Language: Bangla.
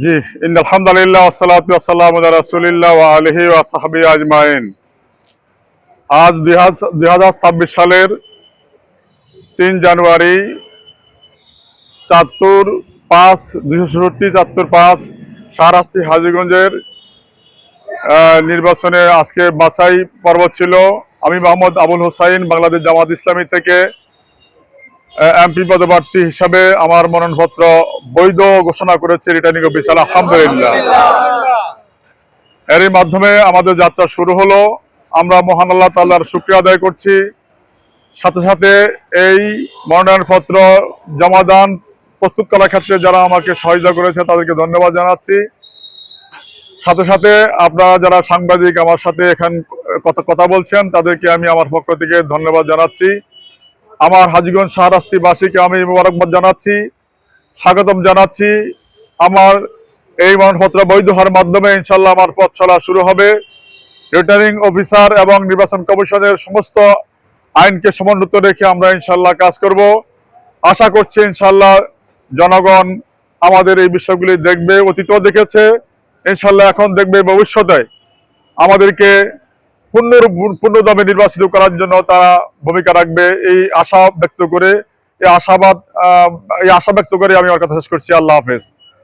জি ইন আলহামদুলিল্লাহ আলা রাসূলিল্লাহ আলিহি ওয়া সাহবিহি আজমাইন। আজ দুই হাজার ছাব্বিশ সালের তিন জানুয়ারি, চাঁদপুর পাঁচ দুশো ষষট্টি চাঁদপুর পাঁচ শাহরাস্তি হাজিগঞ্জের নির্বাচনে আজকে বাছাই পর্ব ছিল। আমি মোহাম্মদ আবুল হোসাইন, বাংলাদেশ জামাত ইসলামী থেকে এমপি পদপ্রার্থী হিসাবে আমার মনোনয়নপত্র বৈধ ঘোষণা করেছে রিটার্নিং অফিসার আলহামদুলিল্লাহ। এরই মাধ্যমে আমাদের যাত্রা শুরু হলো। আমরা মহান আল্লাহ তাল্লাহার শুক্রিয়া আদায় করছি। সাথে সাথে এই মনোনয়নপত্র জমাদান প্রস্তুত করার ক্ষেত্রে যারা আমাকে সহযোগিতা করেছে, তাদেরকে ধন্যবাদ জানাচ্ছি। সাথে সাথে আপনারা যারা সাংবাদিক আমার সাথে এখান কথা বলছেন, তাদেরকে আমি আমার পক্ষ থেকে ধন্যবাদ জানাচ্ছি। আমার হাজিগঞ্জ শাহরাস্তিবাসীকে আমি মোবারকবাদ জানাচ্ছি, স্বাগতম জানাচ্ছি। আমার এই মনোনয়নপত্র বৈধ হওয়ার মাধ্যমে ইনশাল্লাহ আমার পথ চলা শুরু হবে। রিটার্নিং অফিসার এবং নির্বাচন কমিশনের সমস্ত আইনকে সমুন্নত রেখে আমরা ইনশাল্লাহ কাজ করব। আশা করছি ইনশাল্লাহ জনগণ আমাদের এই বিষয়গুলি দেখবে, অতীতও দেখেছে। ইনশাল্লাহ এখন দেখবে ভবিষ্যতে। আমাদেরকে পূর্ণ পূর্ণদমে নির্বাচিত করার জন্য তারা ভূমিকা রাখবে। এই আশা ব্যক্ত করে এই আশাবাদ এই আশা ব্যক্ত করে আমি আমার কথা শেষ করছি। আল্লাহ হাফেজ।